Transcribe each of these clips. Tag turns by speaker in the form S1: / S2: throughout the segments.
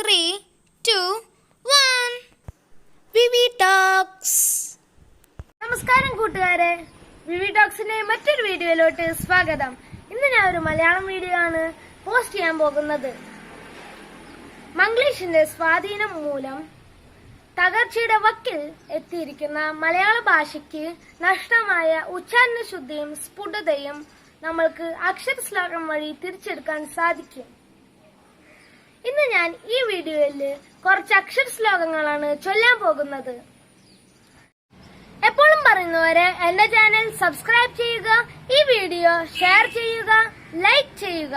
S1: Three two one VV talks
S2: നമസ്കാരം കൂട്ടുകാരെ. വിവി ടോക്സിന്റെ മറ്റൊരു വീഡിയോയിലോട്ട് സ്വാഗതം. ഇന്ന് ഞാൻ ഒരു മലയാളം വീഡിയോ ആണ് പോസ്റ്റ് ചെയ്യാൻ പോകുന്നത്. മംഗ്ലീഷിന്റെ സ്വാധീനം മൂലം തകർച്ചയുടെ വക്കിൽ എത്തിയിരിക്കുന്ന മലയാള ഭാഷയ്ക്ക് നഷ്ടമായ ഉച്ചാരണ ശുദ്ധിയും സ്ഫുടതയും നമ്മൾക്ക് അക്ഷരശ്ലോകം വഴി തിരിച്ചെടുക്കാൻ സാധിക്കും. ഇന്ന് ഞാൻ ഈ വീഡിയോയിൽ കുറച്ച് അക്ഷര ശ്ലോകങ്ങളാണ് ചൊല്ലാൻ പോകുന്നത്. എപ്പോഴും പറയുന്നവരെ എന്റെ ചാനൽ സബ്സ്ക്രൈബ് ചെയ്യുക ഈ വീഡിയോ ഷെയർ ചെയ്യുക ലൈക്ക് ചെയ്യുക.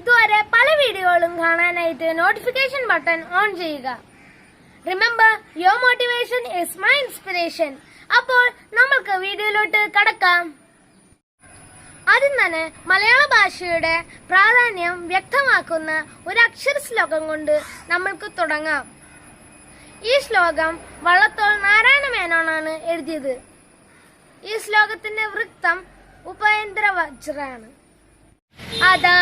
S2: ഇതുവരെ പല വീഡിയോകളും കാണാനായിട്ട് നോട്ടിഫിക്കേഷൻ ബട്ടൺ ഓൺ ചെയ്യുക. Remember your motivation is my inspiration അപ്പോൾ നമ്മൾക്ക് വീഡിയോയിലോട്ട് കടക്കാം. ആദ്യം തന്നെ മലയാള ഭാഷയുടെ പ്രാധാന്യം വ്യക്തമാക്കുന്ന ഒരു അക്ഷര ശ്ലോകം കൊണ്ട് നമ്മൾക്ക് തുടങ്ങാം. ഈ ശ്ലോകം വള്ളത്തോൾ നാരായണ മേനോനാണ് എഴുതിയത്. ഈ ശ്ലോകത്തിന്റെ വൃത്തം ഉപേന്ദ്ര വജ്രാണ് അതാ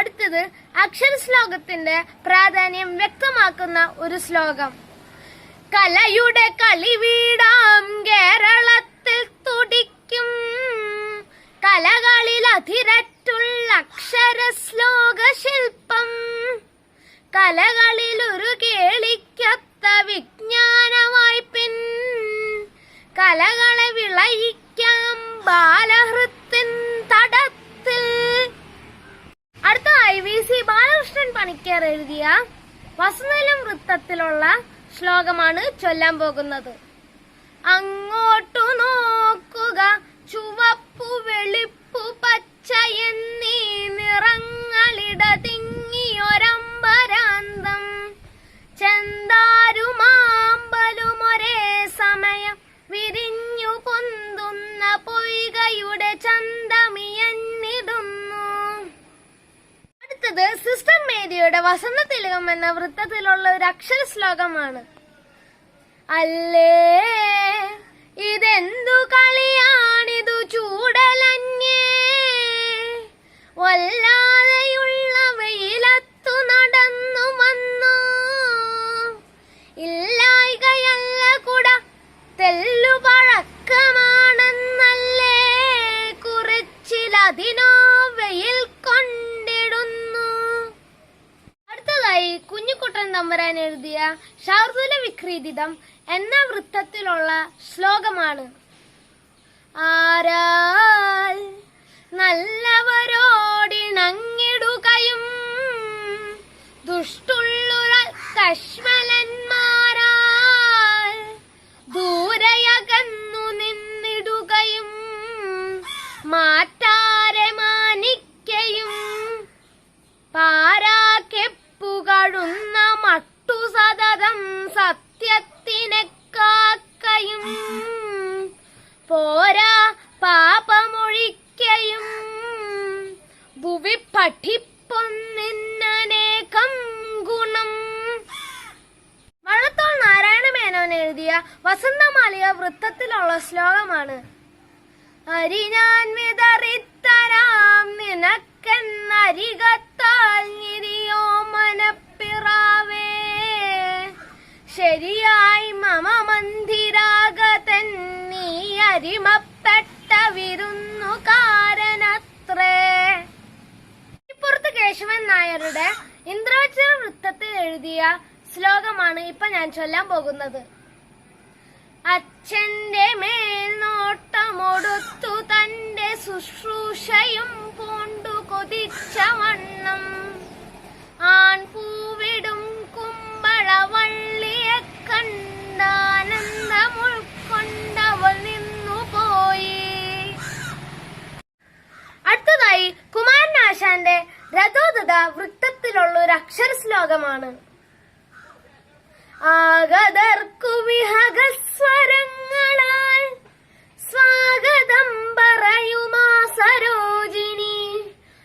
S2: അടുത്തത് അക്ഷര ശ്ലോകത്തിന്റെ പ്രാധാന്യം വ്യക്തമാക്കുന്ന ഒരു ശ്ലോകം. കലയുടെ കളി വീടാം കേരളത്തിൽ തുടിക്കും. കലകളിൽ അധിരറ്റുള്ള അക്ഷര ശ്ലോക ശില്പം കലകളിൽ ഒരു കേളിക്കത്ത പണിക്കർ എഴുതിയ വസുനിലം വൃത്തത്തിലുള്ള ശ്ലോകമാണ് ചൊല്ലാൻ പോകുന്നത്. അങ്ങോട്ടു നോക്കുക ചുവപ്പു മേരിയുടെ വസന്ത തിലകം എന്ന വൃത്തത്തിലുള്ള ഒരു അക്ഷര ശ്ലോകമാണ്. അല്ലേ? ഇതെന്തു കളിയാണിതു ചൂടലഞ്ഞേ അടുത്തതായി കുഞ്ഞുകുട്ടൻ തമ്പുരാൻ എഴുതിയ ഷാർദുല വിക്രീതിതം എന്ന വൃത്തത്തിലുള്ള ശ്ലോകമാണ്. ആരാൽ നല്ലവരോടിണങ്ങിടുകയും പഠിപ്പൊന്നിന്നനേകം ഗുണം. വള്ളത്തോൾ നാരായണ മേനോൻ എഴുതിയ വസന്തമാലിക വൃത്തത്തിലുള്ള ശ്ലോകമാണ്. അരി ഞാൻ വിതറിത്തരാം നിനക്കെന്നരികത്താൽ നിരിയോ മനപ്പിറാവേ. ശരിയായി മമ മന്ദിരാഗതൻ നീ അരിമപ്പെട്ട വിരുന്നുകാരനത്രേ കേശവൻ നായരുടെ ഇന്ദ്രവചന വൃത്തത്തിൽ എഴുതിയ ശ്ലോകമാണ് ഇപ്പൊ ഞാൻ ചൊല്ലാൻ പോകുന്നത്. അച്ഛന്റെ മേൽനോട്ടമൊടുത്തു തന്റെ ശുശ്രൂഷയും പൂണ്ടു കൊതിച്ച വൃത്തത്തിലുള്ള ഒരു അക്ഷര ശ്ലോകമാണ്. ആഗതർക്കു വിഹകസ്വരങ്ങളാൽ സ്വാഗതം പറയുമാ സരോജിനി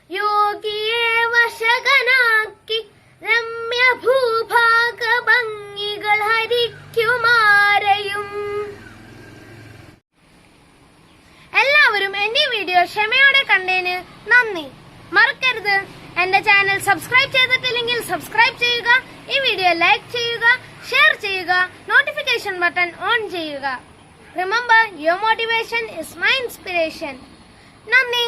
S2: യോഗിയെ വശകനാക്കി രമ്യ ഭൂഭാഗ ഭംഗികൾ ഹരിക്കുമാരയും. എല്ലാവരും എന്റെ വീഡിയോ ക്ഷമയോടെ കണ്ടേന് നന്ദി. മറക്കരുത്. എന്റെ ചാനൽ സബ്സ്ക്രൈബ് ചെയ്തിട്ടില്ലെങ്കിൽ സബ്സ്ക്രൈബ് ചെയ്യുക ഈ വീഡിയോ ലൈക്ക് ചെയ്യുക ഷെയർ ചെയ്യുക നോട്ടിഫിക്കേഷൻ ബട്ടൺ ഓൺ ചെയ്യുക. Remember your motivation is my inspiration നന്ദി.